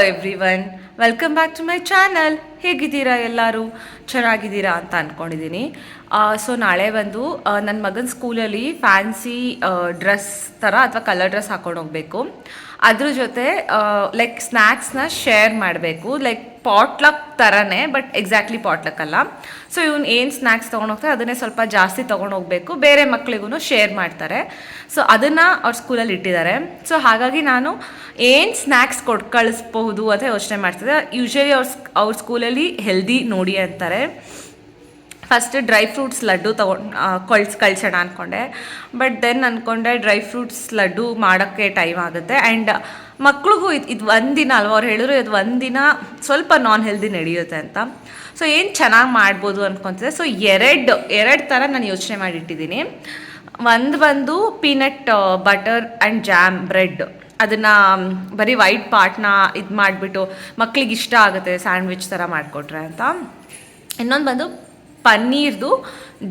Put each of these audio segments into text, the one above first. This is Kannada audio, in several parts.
Everyone welcome back to my channel ಹೇಗಿದ್ದೀರಾ ಎಲ್ಲರೂ? ಚೆನ್ನಾಗಿದ್ದೀರಾ ಅಂತ ಅಂದ್ಕೊಂಡಿದ್ದೀನಿ ಸೊ ನಾಳೆ ಬಂದು ನನ್ನ ಮಗನ ಸ್ಕೂಲಲ್ಲಿ ಫ್ಯಾನ್ಸಿ ಡ್ರೆಸ್ ಥರ ಅಥವಾ ಕಲರ್ ಡ್ರೆಸ್ ಹಾಕೊಂಡು ಹೋಗಬೇಕು. ಅದ್ರ ಜೊತೆ ಲೈಕ್ ಸ್ನ್ಯಾಕ್ಸ್ನ ಶೇರ್ ಮಾಡಬೇಕು. ಲೈಕ್ ಪಾಟ್ಲಕ್ ಥರನೇ ಬಟ್ ಎಕ್ಸಾಕ್ಟ್ಲಿ ಪಾಟ್ಲಕ್ ಅಲ್ಲ. ಸೊ ಇವ್ನು ಏನು ಸ್ನ್ಯಾಕ್ಸ್ ತೊಗೊಂಡೋಗ್ತಾರೆ ಅದನ್ನೇ ಸ್ವಲ್ಪ ಜಾಸ್ತಿ ತೊಗೊಂಡು ಹೋಗಬೇಕು. ಬೇರೆ ಮಕ್ಕಳಿಗೂ ಶೇರ್ ಮಾಡ್ತಾರೆ. ಸೊ ಅದನ್ನು ಅವ್ರ ಸ್ಕೂಲಲ್ಲಿ ಇಟ್ಟಿದ್ದಾರೆ. ಸೊ ಹಾಗಾಗಿ ನಾನು ಏನು ಸ್ನ್ಯಾಕ್ಸ್ ಕೊಟ್ಟು ಕಳಿಸ್ಬಹುದು ಅಂತ ಯೋಚನೆ ಮಾಡ್ತಿದ್ದೆ. ಯೂಶ್ವಲಿ ಅವ್ರ ಅವ್ರ ಸ್ಕೂಲಲ್ಲಿ ಹೆಲ್ದಿ ನೋಡಿ ಅಂತಾರೆ. ಫಸ್ಟ್ ಡ್ರೈ ಫ್ರೂಟ್ಸ್ ಲಡ್ಡು ತೊಗೊಂಡು ಕಳ್ಸಿ ಕಳ್ಸೋಣ ಅಂದ್ಕೊಂಡೆ ಬಟ್ ದೆನ್ ಅಂದ್ಕೊಂಡೆ ಡ್ರೈ ಫ್ರೂಟ್ಸ್ ಲಡ್ಡು ಮಾಡೋಕ್ಕೆ ಟೈಮ್ ಆಗುತ್ತೆ. ಆ್ಯಂಡ್ ಮಕ್ಳಿಗೂ ಇದು ಇದು ಒಂದಿನ ಅಲ್ವಾ ಅವ್ರು ಹೇಳಿದ್ರು, ಇದು ಒಂದಿನ ಸ್ವಲ್ಪ ನಾನ್ ಹೆಲ್ದಿ ನಡೆಯುತ್ತೆ ಅಂತ. ಸೊ ಏನು ಚೆನ್ನಾಗಿ ಮಾಡ್ಬೋದು ಅಂದ್ಕೊತಿದ್ದೆ ಸೊ ಎರಡು ಎರಡು ಥರ ನಾನು ಯೋಚನೆ ಮಾಡಿಟ್ಟಿದ್ದೀನಿ. ಒಂದು ಬಂದು peanut butter and jam bread ಅದನ್ನು ಬರೀ ವೈಟ್ ಪಾರ್ಟ್ನ ಇದು ಮಾಡಿಬಿಟ್ಟು ಮಕ್ಳಿಗೆ ಇಷ್ಟ ಆಗುತ್ತೆ ಸ್ಯಾಂಡ್ವಿಚ್ ಥರ ಮಾಡಿಕೊಟ್ರೆ ಅಂತ. ಇನ್ನೊಂದು ಬಂದು ಪನ್ನೀರ್ದು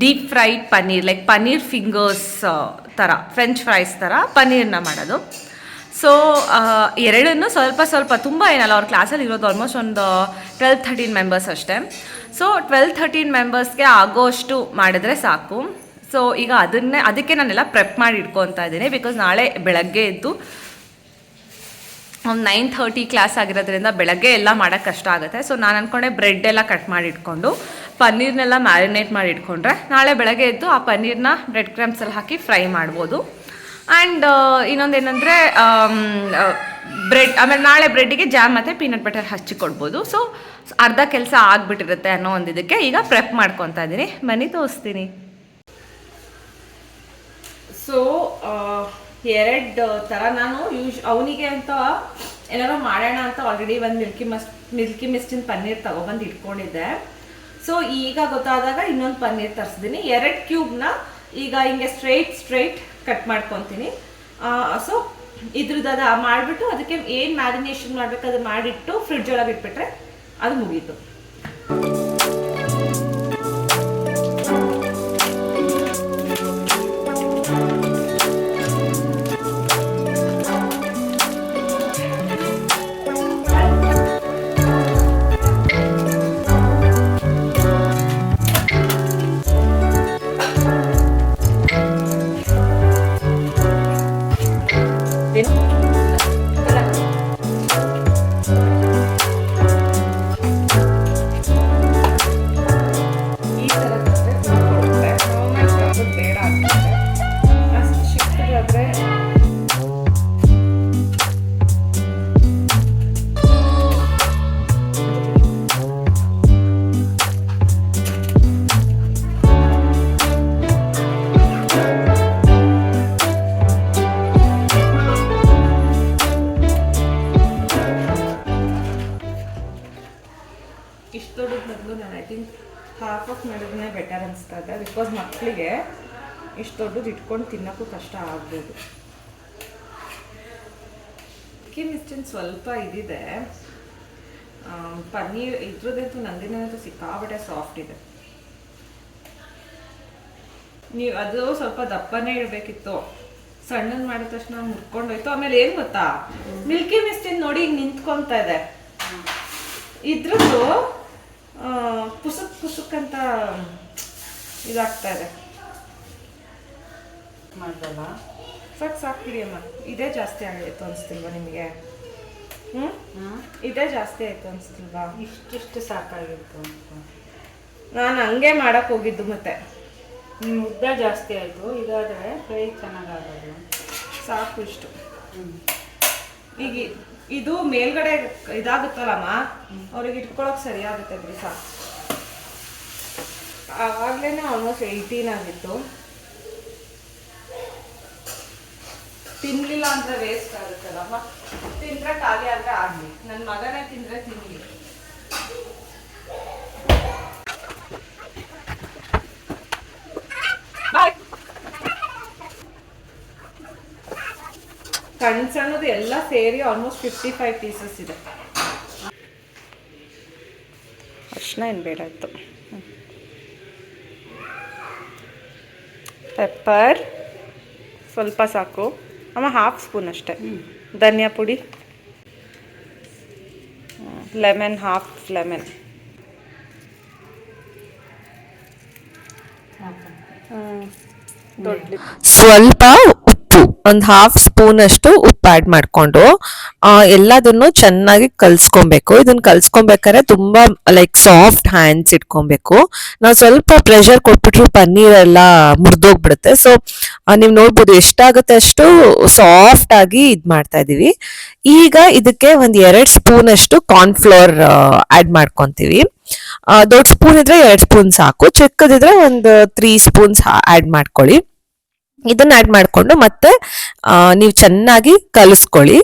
deep fried paneer like paneer fingers ಥರ ಫ್ರೆಂಚ್ ಫ್ರೈಸ್ ಥರ ಪನ್ನೀರ್ನ ಮಾಡೋದು. ಸೊ ಎರಡನ್ನು ಸ್ವಲ್ಪ ಸ್ವಲ್ಪ ತುಂಬ ಏನಲ್ಲ, ಅವ್ರ ಕ್ಲಾಸಲ್ಲಿ ಇರೋದು ಆಲ್ಮೋಸ್ಟ್ ಒಂದು ಟ್ವೆಲ್ ಥರ್ಟೀನ್ ಮೆಂಬರ್ಸ್ ಅಷ್ಟೇ. ಸೊ ಟ್ವೆಲ್ ಥರ್ಟೀನ್ ಮೆಂಬರ್ಸ್ಗೆ ಆಗೋಷ್ಟು ಮಾಡಿದ್ರೆ ಸಾಕು. ಸೊ ಈಗ ಅದನ್ನೇ, ಅದಕ್ಕೆ ನಾನೆಲ್ಲ ಪ್ರೆಪ್ ಮಾಡಿ ಇಟ್ಕೊತಾ ಇದ್ದೀನಿ ಬಿಕಾಸ್ ನಾಳೆ ಬೆಳಗ್ಗೆ ಎದ್ದು ಒಂದು ನೈನ್ ಥರ್ಟಿ ಕ್ಲಾಸ್ ಆಗಿರೋದ್ರಿಂದ ಬೆಳಗ್ಗೆ ಎಲ್ಲ ಮಾಡೋಕ್ಕೆ ಕಷ್ಟ ಆಗುತ್ತೆ. ಸೊ ನಾನು ಅಂದ್ಕೊಂಡೆ ಬ್ರೆಡ್ ಎಲ್ಲ ಕಟ್ ಮಾಡಿ ಇಟ್ಕೊಂಡು, ಪನ್ನೀರ್ನೆಲ್ಲ ಮ್ಯಾರಿನೇಟ್ ಮಾಡಿ ಇಟ್ಕೊಂಡ್ರೆ ನಾಳೆ ಬೆಳಗ್ಗೆ ಎದ್ದು ಆ ಪನ್ನೀರ್ನ ಬ್ರೆಡ್ ಕ್ರಮ್ಸಲ್ಲಿ ಹಾಕಿ ಫ್ರೈ ಮಾಡ್ಬೋದು. ಆ್ಯಂಡ್ ಇನ್ನೊಂದು ಏನಂದರೆ ಬ್ರೆಡ್ ಆಮೇಲೆ ನಾಳೆ ಬ್ರೆಡ್ಡಿಗೆ ಜಾಮ್ ಮತ್ತು ಪೀನಟ್ ಬಟರ್ ಹಚ್ಚಿ ಕೊಡ್ಬೋದು. ಸೊ ಅರ್ಧ ಕೆಲಸ ಆಗಿಬಿಟ್ಟಿರುತ್ತೆ ಅನ್ನೋ ಒಂದು ಇದಕ್ಕೆ ಈಗ ಪ್ರೆಪ್ ಮಾಡ್ಕೊತಾ ಇದ್ದೀನಿ. ಬನ್ನಿ, ತೋರಿಸ್ತೀನಿ. ಸೊ ಎರಡು ಥರ ನಾನು ಯೂಶ್ ಅವನಿಗೆ ಅಂತ ಏನಾರೋ ಮಾಡೋಣ ಅಂತ ಆಲ್ರೆಡಿ ಒಂದು ಮಿಲ್ಕಿ ಮಸ್ ಮಿಲ್ಕಿ ಮಿಸ್ಟಿನ ಪನ್ನೀರ್ ತಗೊಬಂದು ಇಟ್ಕೊಂಡಿದ್ದೆ. ಸೊ ಈಗ ಗೊತ್ತಾದಾಗ ಇನ್ನೊಂದು ಪನ್ನೀರ್ ತರಿಸಿದ್ದೀನಿ ಎರಡು ಕ್ಯೂಬ್ನ ಈಗ ಹಿಂಗೆ ಸ್ಟ್ರೈಟ್ ಸ್ಟ್ರೈಟ್ ಕಟ್ ಮಾಡ್ಕೊತೀನಿ. ಸೊ ಇದ್ರದ್ದು ಅದು ಮಾಡಿಬಿಟ್ಟು ಅದಕ್ಕೆ ಏನು ಮ್ಯಾರಿನೇಷನ್ ಮಾಡಬೇಕು ಅದು ಮಾಡಿಟ್ಟು ಫ್ರಿಡ್ಜ್ ಒಳಗೆ ಇಟ್ಬಿಟ್ರೆ ಅದು ಮುಗೀತು. ಇಷ್ಟು ದೊಡ್ಡದು ಇಟ್ಕೊಂಡು ತಿನ್ನೋಕ್ಕೂ ಕಷ್ಟ ಆಗ್ಬೋದು. ಅಕ್ಕಿ ಮಿಸ್ಟಿನ್ ಸ್ವಲ್ಪ ಇದಿದೆ. ಪನ್ನೀರ್ ಇದ್ರದ್ದಂತೂ ನಂದಿನಂತೂ ಸಿಕ್ಕಾಬಟ್ಟೆ ಸಾಫ್ಟ್ ಇದೆ. ನೀವು ಅದು ಸ್ವಲ್ಪ ದಪ್ಪನೇ ಇಡಬೇಕಿತ್ತು. ಸಣ್ಣನ್ ಮಾಡಿದ ತಕ್ಷಣ ಮುರ್ಕೊಂಡೋಯ್ತು. ಆಮೇಲೆ ಏನು ಗೊತ್ತಾ? ಮಿಲ್ಕಿ ಮಿಸ್ಟಿನ್ ನೋಡಿ ನಿಂತ್ಕೊಳ್ತಾ ನಿಂತ್ಕೊಂತ ಇದೆ. ಇದ್ರದ್ದು ಪುಸುಕ್ ಪುಸುಕ್ ಅಂತ ಇದಾಗ್ತಾ ಇದೆ. ಮಾಡ್ದಲ್ಲ? ಸಾಕು ಸಾಕು ಅಮ್ಮ. ಇದೇ ಜಾಸ್ತಿ ಆಗಿತ್ತು ಅನಿಸ್ತಿಲ್ವಾ ನಿಮಗೆ? ಹ್ಞೂ ಇದೇ ಜಾಸ್ತಿ ಆಯಿತು ಅನಿಸ್ತಿಲ್ವಾ? ಇಷ್ಟಿಷ್ಟು ಸಾಕಾಗಿತ್ತು ಅಂತ. ನಾನು ಹಂಗೆ ಮಾಡಕ್ ಹೋಗಿದ್ದು ಮತ್ತೆ. ನಿಮ್ಮ ಉದ್ದ ಜಾಸ್ತಿ ಆಯಿತು. ಇದಾದರೆ ಫ್ರೈ ಚೆನ್ನಾಗಾಗೋದು. ಸಾಕು ಇಷ್ಟು. ಹ್ಞೂ ಈಗ ಇದು ಮೇಲ್ಗಡೆ ಇದಾಗುತ್ತಲ್ಲಮ್ಮ ಅವ್ರಿಗೆ ಇಟ್ಕೊಳಕ್ ಸರಿಯಾಗುತ್ತೆ ಬಿಡಿ ಸಾಕು. ಆವಾಗ್ಲೇ ಆಲ್ಮೋಸ್ಟ್ ಏಯ್ಟೀನ್ ಆಗಿತ್ತು. ತಿನ್ಲಿಲ್ಲ ಅಂದ್ರೆ ವೇಸ್ಟ್ ಆಗುತ್ತಲ್ಲಮ್ಮ ತಿಂದ್ರೆ ಖಾಲಿ ಆದ್ರೆ ಆಗ್ಲಿ. ನನ್ನ ಮಗನೇ ತಿಂದ್ರೆ ತಿನ್ಲಿ. ಸಣ್ಣ ಸಣ್ಣದು ಎಲ್ಲ ಸೇರಿ ಆಲ್ಮೋಸ್ಟ್ ಫಿಫ್ಟಿ ಫೈವ್ ಪೀಸಸ್ ಇದೆ. ಅರ್ಶಿನ ಏನು ಬೇಡ ಇತ್ತು ಪೆಪ್ಪರ್ ಸ್ವಲ್ಪ ಸಾಕು. ಅಮ್ಮ ಹಾಫ್ ಸ್ಪೂನ್ ಅಷ್ಟೇ. ಧನಿಯಾ ಪುಡಿ. Lemon half lemon. ಸ್ವಲ್ಪ ಒಂದು ಹಾಫ್ ಸ್ಪೂನ್ ಅಷ್ಟು ಉಪ್ಪು ಆ್ಯಡ್ ಮಾಡಿಕೊಂಡು ಎಲ್ಲದನ್ನು ಚೆನ್ನಾಗಿ ಕಲ್ಸ್ಕೊಬೇಕು. ಇದನ್ನ ಕಲ್ಸ್ಕೊಬೇಕಾದ್ರೆ ತುಂಬಾ ಲೈಕ್ ಸಾಫ್ಟ್ ಹ್ಯಾಂಡ್ಸ್ ಇಟ್ಕೊಬೇಕು. ನಾವು ಸ್ವಲ್ಪ ಪ್ರೆಷರ್ ಕೊಟ್ಬಿಟ್ರು ಪನ್ನೀರ್ ಎಲ್ಲ ಮುರಿದೋಗ್ಬಿಡುತ್ತೆ. ಸೊ ನೀವು ನೋಡ್ಬೋದು ಎಷ್ಟಾಗುತ್ತೆ ಅಷ್ಟು ಸಾಫ್ಟ್ ಆಗಿ ಇದು ಮಾಡ್ತಾ ಇದೀವಿ. ಈಗ ಇದಕ್ಕೆ ಒಂದು ಎರಡು ಸ್ಪೂನ್ ಅಷ್ಟು ಕಾರ್ನ್ಫ್ಲೋರ್ ಆಡ್ ಮಾಡ್ಕೊತೀವಿ. ದೊಡ್ಡ ಸ್ಪೂನ್ ಇದ್ರೆ ಎರಡು ಸ್ಪೂನ್ ಸಾಕು. ಚಿಕ್ಕದಿದ್ರೆ ಒಂದು ತ್ರೀ ಸ್ಪೂನ್ಸ್ ಆಡ್ ಮಾಡ್ಕೊಳ್ಳಿ. ಇದನ್ನ ಆ್ಯಡ್ ಮಾಡಿಕೊಂಡು ಮತ್ತೆ ನೀವು ಚೆನ್ನಾಗಿ ಕಲಿಸ್ಕೊಳ್ಳಿ.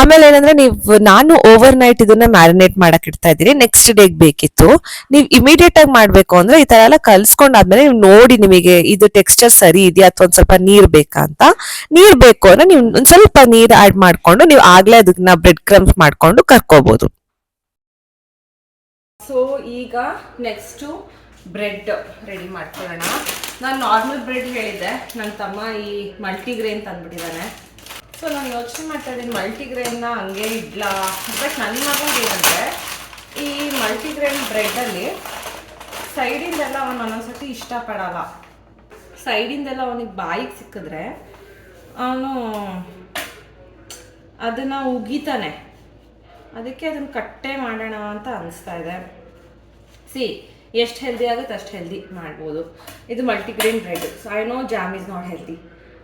ಆಮೇಲೆ ಏನಂದ್ರೆ ನೀವು, ನಾನು ಓವರ್ ನೈಟ್ ಇದನ್ನ ಮ್ಯಾರಿನೇಟ್ ಮಾಡಕ್ ಇಡ್ತಾ ಇದ್ದೀನಿ. ನೆಕ್ಸ್ಟ್ ಡೇಗೆ ಬೇಕಿತ್ತು. ನೀವು ಇಮಿಡಿಯೇಟ್ ಆಗಿ ಮಾಡಬೇಕು ಅಂದ್ರೆ ಈ ತರ ಎಲ್ಲ ಕಲ್ಸ್ಕೊಂಡಾದ್ಮೇಲೆ ನೀವು ನೋಡಿ ನಿಮಗೆ ಇದು ಟೆಕ್ಸ್ಚರ್ ಸರಿ ಇದೆಯಾ ಅಥವಾ ಒಂದ್ ಸ್ವಲ್ಪ ನೀರ್ ಬೇಕಾ ಅಂತ. ನೀರ್ ಬೇಕು ಅಂದ್ರೆ ನೀವು ಒಂದ್ ಸ್ವಲ್ಪ ನೀರ್ ಆಡ್ ಮಾಡ್ಕೊಂಡು ನೀವು ಆಗ್ಲೇ ಅದನ್ನ ಬ್ರೆಡ್ ಕ್ರಮ್ಸ್ ಮಾಡ್ಕೊಂಡು ಕರ್ಕೋಬಹುದು ಸೊ ಈಗ ನೆಕ್ಸ್ಟು ಬ್ರೆಡ್ ರೆಡಿ ಮಾಡ್ಕೊಳ್ಳೋಣ. ನಾನು ನಾರ್ಮಲ್ ಬ್ರೆಡ್ ಹೇಳಿದ್ದೆ. ನನ್ನ ತಮ್ಮ ಈ ಮಲ್ಟಿಗ್ರೇನ್ ತಂದ್ಬಿಟ್ಟಿದ್ದಾನೆ. ಸೊ ನಾನು ಯೋಚನೆ ಮಾಡ್ತಾ ಇದ್ದೀನಿ ಮಲ್ಟಿಗ್ರೇನ್ನ ಹಂಗೆ ಇಡ್ಲಾ? ಬಟ್ ನನ್ನ ಮಗನಿಗೆ ಏನಂದರೆ, ಈ ಮಲ್ಟಿಗ್ರೇನ್ ಬ್ರೆಡ್ಡಲ್ಲಿ ಸೈಡಿಂದೆಲ್ಲ ಅವನು ಒಂದೊಂದ್ಸತಿ ಇಷ್ಟಪಡಲ್ಲ. ಸೈಡಿಂದೆಲ್ಲ ಅವನಿಗೆ ಬಾಯಿಗೆ ಸಿಕ್ಕಿದ್ರೆ ಅವನು ಅದನ್ನು ಉಗಿತಾನೆ. ಅದಕ್ಕೆ ಅದನ್ನು ಕಟ್ಟೆ ಮಾಡೋಣ ಅಂತ ಅನಿಸ್ತಾ ಇದೆ. ಸಿ ಎಷ್ಟು ಹೆಲ್ದಿ ಆಗುತ್ತೆ ಅಷ್ಟು ಹೆಲ್ದಿ ಮಾಡ್ಬೋದು. ಇದು multigrain bread so I know jam is not healthy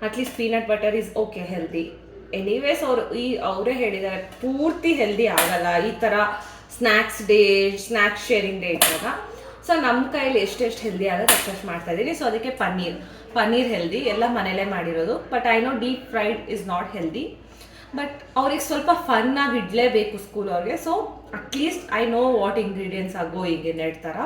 at least peanut butter is okay healthy anyways ಅವರು ಈ, ಅವರೇ ಹೇಳಿದ್ದಾರೆ ಪೂರ್ತಿ ಹೆಲ್ದಿ ಆಗಲ್ಲ. ಈ ಥರ snacks day snacks sharing day ಇದ್ದಾಗ. ಸೊ ನಮ್ಮ ಕೈಯಲ್ಲಿ ಎಷ್ಟೆಷ್ಟು ಹೆಲ್ದಿ ಆಗುತ್ತೆ ಅಷ್ಟೆಷ್ಟು ಮಾಡ್ತಾ ಇದ್ದೀನಿ ಸೊ ಅದಕ್ಕೆ ಪನ್ನೀರ್. ಪನ್ನೀರ್ ಹೆಲ್ದಿ ಎಲ್ಲ ಮನೇಲೇ ಮಾಡಿರೋದು. But I know deep fried is not healthy but ಅವ್ರಿಗೆ ಸ್ವಲ್ಪ ಫನ್ ಆಗಿ ಇಡಲೇಬೇಕು ಸ್ಕೂಲ್ ಅವ್ರಿಗೆ. So at least I know what ingredients ಆಗೋ going ನೆಡ್ತಾರ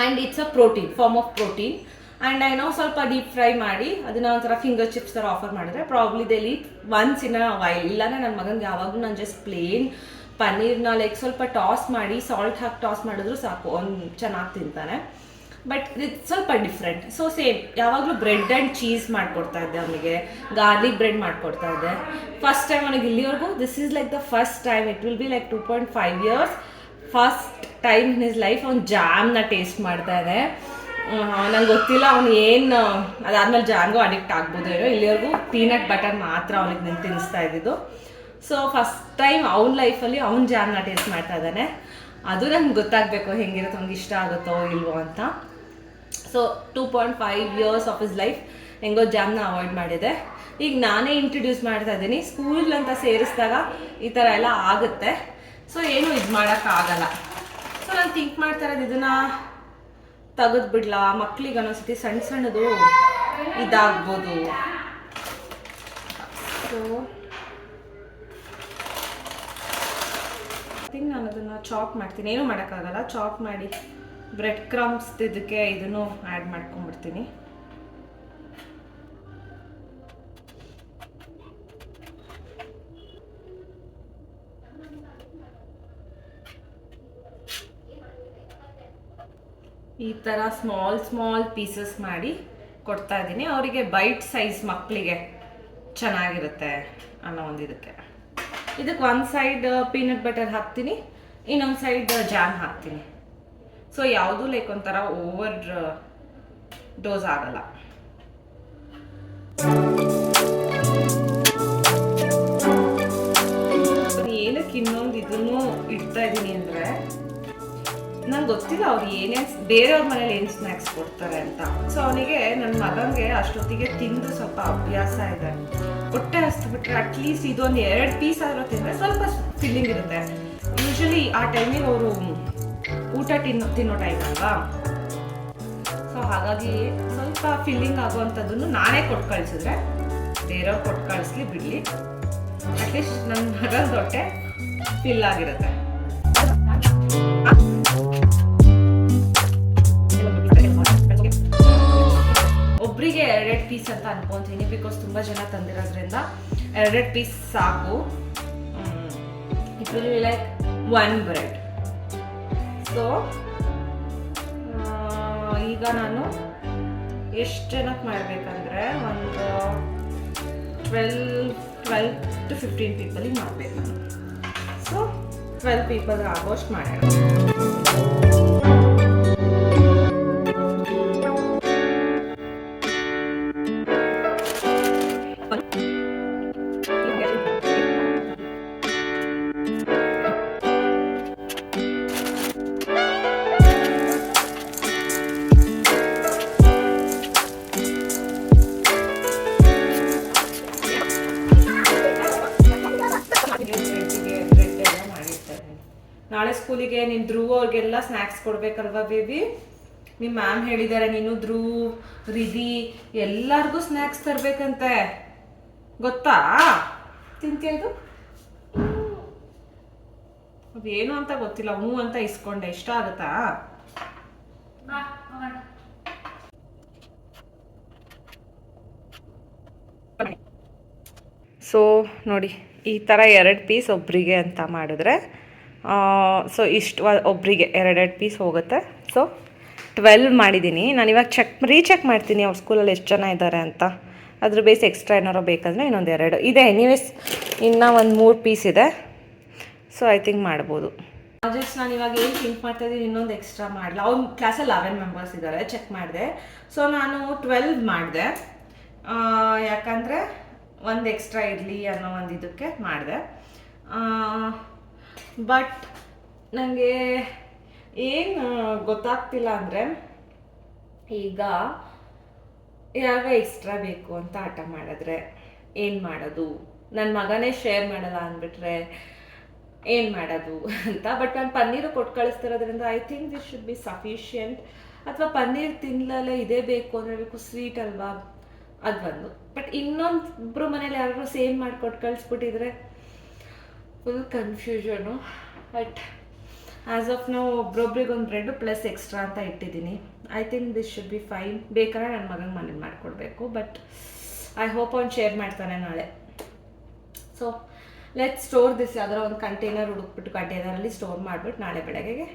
and it's a protein form of protein and I know ಸ್ವಲ್ಪ ಡೀಪ್ ಫ್ರೈ ಮಾಡಿ, ಅದನ್ನ ಒಂಥರ ಫಿಂಗರ್ ಚಿಪ್ಸ್ ಥರ ಆಫರ್ ಮಾಡಿದ್ರೆ probably they'll once in while ಇಲ್ಲಾಂದ್ರೆ ನನ್ನ ಮಗನಿಗೆ ಯಾವಾಗಲೂ ನಾನು ಜಸ್ಟ್ ಪ್ಲೇನ್ ಪನ್ನೀರ್ನ ಲೈಕ್ ಸ್ವಲ್ಪ ಟಾಸ್ ಮಾಡಿ ಸಾಲ್ಟ್ ಹಾಕಿ ಟಾಸ್ ಮಾಡಿದ್ರು ಸಾಕು. ಅವ್ನು ಚೆನ್ನಾಗಿ ತಿಂತಾನೆ. ಬಟ್ ಇದು ಸ್ವಲ್ಪ ಡಿಫ್ರೆಂಟ್ ಸೊ ಸೇಮ್ ಯಾವಾಗಲೂ ಬ್ರೆಡ್ ಆ್ಯಂಡ್ ಚೀಸ್ ಮಾಡಿಕೊಡ್ತಾ ಇದ್ದೆ ಅವನಿಗೆ. ಗಾರ್ಲಿಕ್ ಬ್ರೆಡ್ ಮಾಡಿಕೊಡ್ತಾ ಇದ್ದೆ. ಫಸ್ಟ್ ಟೈಮ್ ಅವನಿಗೆ ಇಲ್ಲಿವರೆಗೂ this is like the first time it will be like two point five years first time in his life ಅವ್ನು ಜಾಮ್ನ ಟೇಸ್ಟ್ ಮಾಡ್ತಾ ಇದೆ. ನಂಗೆ ಗೊತ್ತಿಲ್ಲ ಅವ್ನು ಏನು ಅದಾದ್ಮೇಲೆ ಜಾಮ್ಗೂ ಅಡಿಕ್ಟ್ ಆಗ್ಬೋದು ಏನೋ, ಇಲ್ಲಿವರೆಗೂ ಪೀನಟ್ ಬಟರ್ ಮಾತ್ರ ಅವನಿಗೆ ನಾನು ತಿನ್ನಿಸ್ತಾ ಇದ್ದಿದ್ದು. ಸೊ ಫಸ್ಟ್ ಟೈಮ್ ಅವ್ನ ಲೈಫಲ್ಲಿ ಅವ್ನು ಜಾಮ್ನ ಟೇಸ್ಟ್ ಮಾಡ್ತಾ ಇದ್ದಾನೆ. ಅದು ನಂಗೆ ಗೊತ್ತಾಗಬೇಕು, ಹೆಂಗಿರುತ್ತೆ, ಅವ್ನಿಗೆ ಇಷ್ಟ ಆಗುತ್ತೋ ಇಲ್ವೋ ಅಂತ. So two point five years of his life ಹೆಂಗೋ ಜಾಮ್ನ ಅವಾಯ್ಡ್ ಮಾಡಿದೆ. ಈಗ ನಾನೇ ಇಂಟ್ರಡ್ಯೂಸ್ ಮಾಡ್ತಾ ಇದ್ದೀನಿ. ಸ್ಕೂಲ್ ಅಂತ ಸೇರಿಸಿದಾಗ ಈ ಥರ ಎಲ್ಲ ಆಗುತ್ತೆ. ಸೊ ಏನು ಇದು ಮಾಡೋಕ್ಕಾಗಲ್ಲ ಸೊ ನಾನು ಥಿಂಕ್ ಮಾಡ್ತಾ ಇರೋದು ಇದನ್ನು ತೆಗೆದು ಬಿಡ್ಲಾ? ಮಕ್ಳಿಗೆ ಅನ್ನೋಸತಿ ಸಣ್ಣ ಸಣ್ಣದು ಇದಾಗ್ಬೋದು. ಸೊ ನಾನು ಅದನ್ನು ಚಾಪ್ ಮಾಡ್ತೀನಿ. ಏನೂ ಮಾಡೋಕ್ಕಾಗಲ್ಲ. ಚಾಪ್ ಮಾಡಿ ಬ್ರೆಡ್ ಕ್ರಮ್ಸ್ ಇದಕ್ಕೆ ಇದನ್ನು ಆ್ಯಡ್ ಮಾಡ್ಕೊಂಡ್ಬಿಡ್ತೀನಿ. ಈ ಥರ ಸ್ಮಾಲ್ ಸ್ಮಾಲ್ ಪೀಸಸ್ ಮಾಡಿ ಕೊಡ್ತಾ ಇದ್ದೀನಿ. ಅವರಿಗೆ ಬೈಟ್ ಸೈಜ್ ಮಕ್ಕಳಿಗೆ ಚೆನ್ನಾಗಿರುತ್ತೆ ಅನ್ನೋ ಒಂದು ಇದಕ್ಕೆ. ಇದಕ್ಕೆ ಒಂದು ಸೈಡ್ ಪೀನಟ್ ಬಟರ್ ಹಾಕ್ತೀನಿ. ಇನ್ನೊಂದು ಸೈಡ್ ಜಾಮ್ ಹಾಕ್ತೀನಿ. ಸೊ ಯಾವುದು ಲೈಕ್ ಒಂಥರ ಓವರ್ ಡೋಸ್ ಆಗಲ್ಲ. ಏನಕ್ಕೆ ಇನ್ನೊಂದು ಇದನ್ನು ಇಡ್ತಾ ಇದ್ದೀನಿ ಅಂದರೆ ನಂಗೆ ಗೊತ್ತಿಲ್ಲ ಅವ್ರು ಏನೇನು ಬೇರೆಯವ್ರ ಮನೇಲಿ ಏನು ಸ್ನ್ಯಾಕ್ಸ್ ಕೊಡ್ತಾರೆ ಅಂತ. ಸೊ ಅವನಿಗೆ ನನ್ನ ಮಗನಿಗೆ ಅಷ್ಟೊತ್ತಿಗೆ ತಿಂದು ಸ್ವಲ್ಪ ಅಭ್ಯಾಸ ಇದೆ. ಹೊಟ್ಟೆ ಹಸ್ಬಿಟ್ರೆ ಅಟ್ಲೀಸ್ಟ್ ಇದೊಂದು ಎರಡು ಪೀಸ್ ಆದರೂ ತಿಂದರೆ ಸ್ವಲ್ಪ ಫಿಲ್ಲಿಂಗ್ ಇರುತ್ತೆ. ಯೂಶಲಿ ಆ ಟೈಮಿಗೆ ಅವರು ಊಟ ತಿನ್ನೋ ತಿನ್ನೋ ಟೈಮ್ ಅಲ್ವಾ? ಸೊ ಹಾಗಾಗಿ ಸ್ವಲ್ಪ ಫಿಲ್ಲಿಂಗ್ ಆಗುವಂಥದ್ದನ್ನು ನಾನೇ ಕೊಟ್ಟು ಕಳಿಸಿದ್ರೆ ಬೇರೆಯವ್ರು ಕೊಟ್ಟು ಕಳಿಸ್ಲಿ ಬಿಡಲಿ. ಅಟ್ಲೀಸ್ಟ್ ನನ್ನ ಮಗನ ಹೊಟ್ಟೆ ಫಿಲ್ ಆಗಿರುತ್ತೆ. ಪೀಸ್ ಅಂತ ಅನ್ಕೊಂತೀನಿ ಬಿಕಾಸ್ ತುಂಬ ಜನ ತಂದಿರೋದ್ರಿಂದ ಎರಡೆರಡು ಪೀಸ್ ಸಾಕು. It will like one bread so ಈಗ ನಾನು ಎಷ್ಟು ಜನಕ್ಕೆ ಮಾಡಬೇಕಂದ್ರೆ ಒಂದು ಟ್ವೆಲ್ ಟ್ವೆಲ್ ಟು ಫಿಫ್ಟೀನ್ ಪೀಪಲಿಗೆ ಮಾಡಬೇಕು. ನಾನು ಸೊ ಟ್ವೆಲ್ ಪೀಪಲ್ ಆಗೋಷ್ಟು ಮಾಡೋಣ ಅವ್ರಿಗೆಲ್ಲ ಸ್ನ್ಯಾಕ್ಸ್ ಕೊಡ್ಬೇಕಲ್ವಾ ಬೇಬಿ ನಿಮ್ಮ ಮ್ಯಾಮ್ ಹೇಳಿದ್ದಾರೆ ನೀನು ಧ್ರುವ್ ರಿಧಿ ಎಲ್ಲರಿಗೂ ಸ್ನ್ಯಾಕ್ಸ್ ತರ್ಬೇಕಂತೆ. ಗೊತ್ತಾ? ತಿಂತೀಯ ಇದು? ಅದೇನು ಅಂತ ಗೊತ್ತಿಲ್ಲ ಹ್ಞೂ ಅಂತ ಇಸ್ಕೊಂಡೆ ಇಷ್ಟ ಆಗುತ್ತಾ? ಸೊ ನೋಡಿ ಈ ಥರ ಎರಡು ಪೀಸ್ ಒಬ್ಬರಿಗೆ ಅಂತ ಮಾಡಿದ್ರೆ ಸೊ ಇಷ್ಟು ಒಬ್ಬರಿಗೆ ಎರಡೆರಡು ಪೀಸ್ ಹೋಗುತ್ತೆ. ಸೊ ಟ್ವೆಲ್ವ್ ಮಾಡಿದ್ದೀನಿ ನಾನು ಇವಾಗ ಚೆಕ್ ರೀಚೆಕ್ ಮಾಡ್ತೀನಿ ಅವ್ರ ಸ್ಕೂಲಲ್ಲಿ ಎಷ್ಟು ಜನ ಇದ್ದಾರೆ ಅಂತ. ಅದ್ರ ಬೇಸ್ ಎಕ್ಸ್ಟ್ರಾ ಏನಾರು ಬೇಕಂದರೆ ಇನ್ನೊಂದು ಎರಡು. ಇದೆ ಎನಿವೇಸ್ ಇನ್ನೂ ಒಂದು ಮೂರು ಪೀಸ್ ಇದೆ. ಸೊ ಐ ಥಿಂಕ್ ಮಾಡ್ಬೋದು. ಜಸ್ಟ್ ನಾನು ಇವಾಗ ಏನು ಥಿಂಕ್ ಮಾಡ್ತಾ ಇದ್ದೀನಿ ಇನ್ನೊಂದು ಎಕ್ಸ್ಟ್ರಾ ಮಾಡಲ್ಲ ಅವ್ನ ಕ್ಲಾಸಲ್ಲಿ ಲೆವೆನ್ ಮೆಂಬರ್ಸ್ ಇದ್ದಾರೆ ಚೆಕ್ ಮಾಡಿದೆ. ಸೊ ನಾನು ಟ್ವೆಲ್ವ್ ಮಾಡಿದೆ. ಯಾಕಂದರೆ ಒಂದು ಎಕ್ಸ್ಟ್ರಾ ಇರಲಿ ಅನ್ನೋ ಒಂದು ಇದಕ್ಕೆ ಮಾಡಿದೆ. ಬಟ್ ನನಗೆ ಏನು ಗೊತ್ತಾಗ್ತಿಲ್ಲ ಅಂದರೆ ಈಗ ಯಾವಾಗ ಎಕ್ಸ್ಟ್ರಾ ಬೇಕು ಅಂತ ಆಟ ಮಾಡಿದ್ರೆ ಏನು ಮಾಡೋದು? ನನ್ನ ಮಗನೇ ಶೇರ್ ಮಾಡಲ್ಲ ಅಂದ್ಬಿಟ್ರೆ ಏನು ಮಾಡೋದು ಅಂತ? ಬಟ್ ನಾನು ಪನ್ನೀರು ಕೊಟ್ಟು ಕಳಿಸ್ತಿರೋದ್ರಿಂದ I think this should be sufficient ಅಥವಾ ಪನ್ನೀರ್ ತಿನ್ಲಲ್ಲೇ ಇದೇ ಬೇಕು ಅಂದರೆ ಬೇಕು ಸ್ವೀಟ್ ಅಲ್ವಾ? ಅದು ಒಂದು. ಬಟ್ ಇನ್ನೊಂದಿಬ್ರು ಮನೇಲಿ ಯಾರಾದರೂ ಸೇಮ್ ಮಾಡಿಕೊಟ್ಟು ಕಳಿಸ್ಬಿಟ್ಟಿದ್ರೆ full confusion but as of ನಾವು ಒಬ್ರೊಬ್ರಿಗೆ ಒಂದು ಬ್ರೆಡ್ ಪ್ಲಸ್ ಎಕ್ಸ್ಟ್ರಾ ಅಂತ ಇಟ್ಟಿದ್ದೀನಿ. I think this should be fine ಬೇಕಾದ್ರೆ ನನ್ನ ಮಗನ ಮನೇಲಿ ಮಾಡಿಕೊಡ್ಬೇಕು ಬಟ್ ಐ ಹೋಪ್ ಅವ್ನು ಶೇರ್ ಮಾಡ್ತಾನೆ ನಾಳೆ. ಸೊ ಲೆಟ್ ಸ್ಟೋರ್ ದಿಸ್ ಯಾವ್ದಾರ ಒಂದು ಕಂಟೈನರ್ ಹುಡುಕ್ಬಿಟ್ಟು ಕಂಟೈನರಲ್ಲಿ ಸ್ಟೋರ್ ಮಾಡಿಬಿಟ್ಟು ನಾಳೆ ಬೆಳಗ್ಗೆಗೆ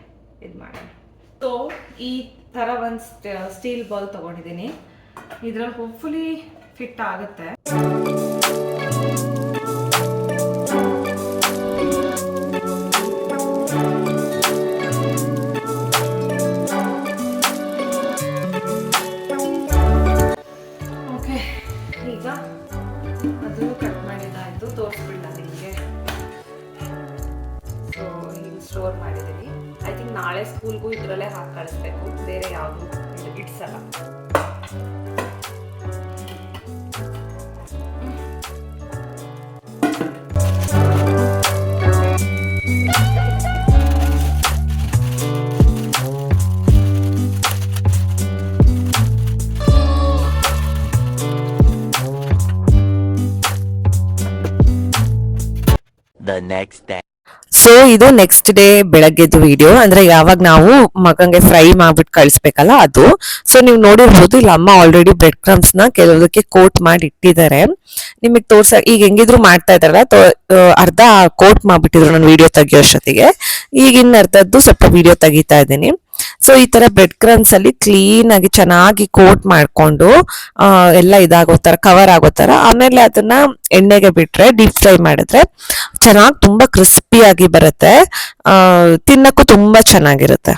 ಇದು ಮಾಡೋಣ. ಸೊ ಈ ಥರ ಒಂದು ಸ್ಟೀಲ್ ಬಾಲ್ ತೊಗೊಂಡಿದ್ದೀನಿ. ಇದ್ರಲ್ಲಿ ಹೋಪ್ಫುಲಿ ಫಿಟ್ ಆಗುತ್ತೆ. ಬೇರೆ ಯಾವುದು ಇಡ್ಸಲ್ಲ the next day. ಸೊ ಇದು ನೆಕ್ಸ್ಟ್ ಡೇ ಬೆಳಗ್ಗೆದು ವಿಡಿಯೋ ಅಂದ್ರೆ ಯಾವಾಗ ನಾವು ಮಗಂಗೆ ಫ್ರೈ ಮಾಡ್ಬಿಟ್ಟು ಕಳಿಸ್ಬೇಕಲ್ಲ ಅದು. ಸೊ ನೀವು ನೋಡಿರ್ಬೋದು ಇಲ್ಲಿ ಅಮ್ಮ ಆಲ್ರೆಡಿ ಬ್ರೆಡ್ ಕ್ರಮ್ಸ್ನ ಕೆಲವದಕ್ಕೆ ಕೋಟ್ ಮಾಡಿ ಇಟ್ಟಿದ್ದಾರೆ. ನಿಮಗೆ ತೋರ್ಸ, ಈಗ ಹೆಂಗಿದ್ರು ಮಾಡ್ತಾ ಇದಾರಲ್ಲ ಅರ್ಧ ಕೋಟ್ ಮಾಡ್ಬಿಟ್ಟಿದ್ರು ನಾನು ವಿಡಿಯೋ ತೆಗಿಯೋಷ್ಟೊತ್ತಿಗೆ ಈಗ ಇನ್ನು ಅರ್ಧದ್ದು ಸ್ವಲ್ಪ ವಿಡಿಯೋ ತೆಗಿತಾ ಇದ್ದೀನಿ. ಸೊ ಈ ತರ ಬ್ರೆಡ್ ಕ್ರಮ್ಸ್ ಅಲ್ಲಿ ಕ್ಲೀನ್ ಆಗಿ ಚೆನ್ನಾಗಿ ಕೋಟ್ ಮಾಡ್ಕೊಂಡು ಎಲ್ಲ ಇದಾಗೋ ತರ ಕವರ್ ಆಗೋ ತರ, ಆಮೇಲೆ ಅದನ್ನ ಎಣ್ಣೆಗೆ ಬಿಟ್ರೆ ಡೀಪ್ ಫ್ರೈ ಮಾಡಿದ್ರೆ ಚೆನ್ನಾಗಿ ತುಂಬಾ ಕ್ರಿಸ್ಪಿ ಆಗಿ ಬರುತ್ತೆ. ತಿನ್ನಕ್ಕೂ ತುಂಬಾ ಚೆನ್ನಾಗಿರುತ್ತೆ.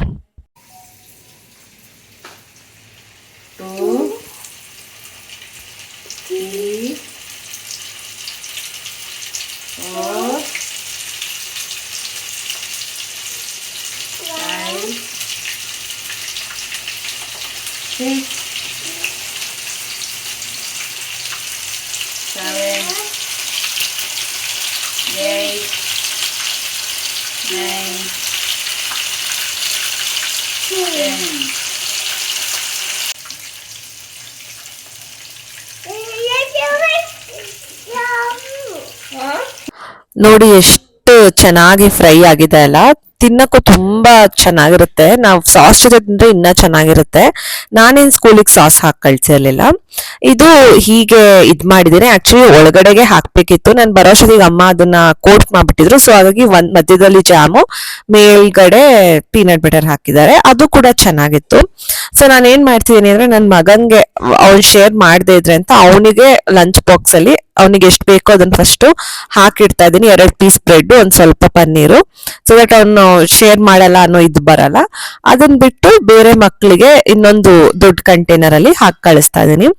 ನೋಡಿ ಎಷ್ಟು ಚೆನ್ನಾಗಿ ಫ್ರೈ ಆಗಿದೆ ಅಲ್ಲ. ತಿನ್ನಕ್ಕೂ ತುಂಬಾ ಚೆನ್ನಾಗಿರುತ್ತೆ. ನಾವು ಸಾಸ್ ಜೊತೆ ತಿಂದ್ರೆ ಇನ್ನ ಚೆನ್ನಾಗಿರುತ್ತೆ. ನಾನೇನು ಸ್ಕೂಲಿಗೆ ಸಾಸ್ ಹಾಕಿ ಕಳ್ಸಿರ್ಲಿಲ್ಲ ಇದು ಹೀಗೆ ಇದ್ ಮಾಡಿದ್ದೀನಿ. ಆಕ್ಚುಲಿ ಒಳಗಡೆಗೆ ಹಾಕ್ಬೇಕಿತ್ತು. ನಾನು ಬರೋಷ್ಟೊತ್ತಿಗೆ ಅಮ್ಮ ಅದನ್ನ ಕೋಟ್ ಮಾಡಿಬಿಟ್ಟಿದ್ರು. ಸೊ ಹಾಗಾಗಿ ಒಂದು ಮಧ್ಯದಲ್ಲಿ ಜಾಮು, ಮೇಲ್ಗಡೆ ಪೀನಟ್ ಬಟರ್ ಹಾಕಿದ್ದಾರೆ. ಅದು ಕೂಡ ಚೆನ್ನಾಗಿತ್ತು. ಸೊ ನಾನು ಏನು ಮಾಡ್ತಿದ್ದೀನಿ ಅಂದ್ರೆ ನನ್ನ ಮಗನಿಗೆ ಅವ್ನು ಶೇರ್ ಮಾಡದೇ ಇದ್ರೆ ಅಂತ, ಅವನಿಗೆ ಲಂಚ್ ಬಾಕ್ಸ್ ಅಲ್ಲಿ ಅವನಿಗೆ ಎಷ್ಟು ಬೇಕೋ ಅದನ್ನ ಫಸ್ಟ್ ಹಾಕಿಡ್ತಾ ಇದೀನಿ ಎರಡು ಪೀಸ್ ಬ್ರೆಡ್ ಒಂದು ಸ್ವಲ್ಪ ಪನ್ನೀರು. ಸೊ ದಟ್ ಅವನು ಶೇರ್ ಮಾಡಲ್ಲ ಅನ್ನೋ ಇದು ಬರಲ್ಲ. ಅದನ್ನ ಬಿಟ್ಟು ಬೇರೆ ಮಕ್ಕಳಿಗೆ ಇನ್ನೊಂದು ದೊಡ್ಡ ಕಂಟೈನರ್ ಅಲ್ಲಿ ಹಾಕಿ ಕಳಿಸ್ತಾ ಇದೀನಿ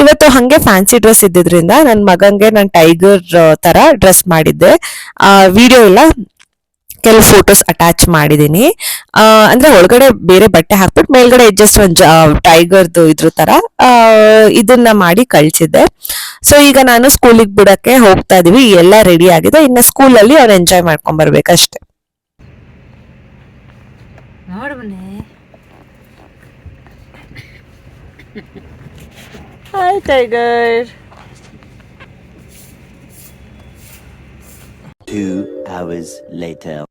ಇವತ್ತು ಹಂಗೆ ಫ್ಯಾನ್ಸಿ ಡ್ರೆಸ್ ಇದ್ದಿದ್ರಿಂದ ನನ್ನ ಮಗಂಗೆ ನಾನು ಟೈಗರ್ ತರ ಡ್ರೆಸ್ ಮಾಡಿದ್ದೆ. ವಿಡಿಯೋ ಎಲ್ಲ ಕೆಲವು ಫೋಟೋಸ್ ಅಟ್ಯಾಚ್ ಮಾಡಿದ್ದೀನಿ ಅಂದ್ರೆ ಒಳಗಡೆ ಬೇರೆ ಬಟ್ಟೆ ಹಾಕ್ಬಿಟ್ಟು ಮೇಲ್ಗಡೆ ಜಸ್ಟ್ ಒಂದು ಟೈಗರ್ದು ಇದ್ರ ತರ ಇದನ್ನ ಮಾಡಿ ಕಳ್ಸಿದ್ದೆ. ಸೊ ಈಗ ನಾನು ಸ್ಕೂಲಿಗೆ ಬಿಡಕ್ಕೆ ಹೋಗ್ತಾ ಇದೀವಿ. ಎಲ್ಲ ರೆಡಿ ಆಗಿದೆ. ಇನ್ನು ಸ್ಕೂಲಲ್ಲಿ ಅವ್ರು ಎಂಜಾಯ್ ಮಾಡ್ಕೊಂಡ್ ಬರ್ಬೇಕಷ್ಟೇ. Hi tiger Two hours later.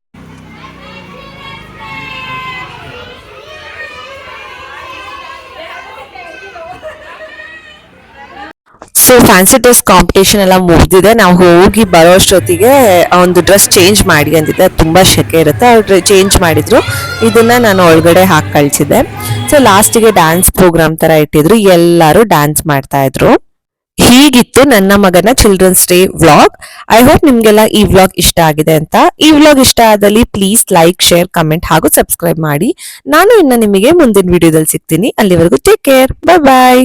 So fancy dress competition ಎಲ್ಲ ಮುಗಿದಿದೆ. ನಾವು ಹೋಗಿ ಬರೋ ಅಷ್ಟೊತ್ತಿಗೆ ಒಂದು ಡ್ರೆಸ್ ಚೇಂಜ್ ಮಾಡಿ ಅಂದಿದ್ದೆ. ತುಂಬ ಶೆಕೆ ಇರುತ್ತೆ. ಅವ್ರು ಚೇಂಜ್ ಮಾಡಿದ್ರು. ಇದನ್ನ ನಾನು ಒಳಗಡೆ ಹಾಕಿ ಕಳಿಸಿದ್ದೆ. ಸೊ ಲಾಸ್ಟಿಗೆ ಡ್ಯಾನ್ಸ್ ಪ್ರೋಗ್ರಾಮ್ ತರ ಇಟ್ಟಿದ್ರು. ಎಲ್ಲರೂ ಡ್ಯಾನ್ಸ್ ಮಾಡ್ತಾ ಇದ್ರು. ಹೀಗಿತ್ತು ನನ್ನ ಮಗನ children's day vlog I hope ನಿಮ್ಗೆಲ್ಲ ಈ ವ್ಲಾಗ್ ಇಷ್ಟ ಆಗಿದೆ ಅಂತ. ಈ ವ್ಲಾಗ್ ಇಷ್ಟ ಆದಲ್ಲಿ ಪ್ಲೀಸ್ ಲೈಕ್ ಶೇರ್ ಕಮೆಂಟ್ ಹಾಗೂ ಸಬ್ಸ್ಕ್ರೈಬ್ ಮಾಡಿ. ನಾನು ಇನ್ನು ನಿಮಗೆ ಮುಂದಿನ ವಿಡಿಯೋದಲ್ಲಿ ಸಿಗ್ತೀನಿ. ಅಲ್ಲಿವರೆಗೂ ಟೇಕ್ ಕೇರ್ ಬಾಯ್ ಬಾಯ್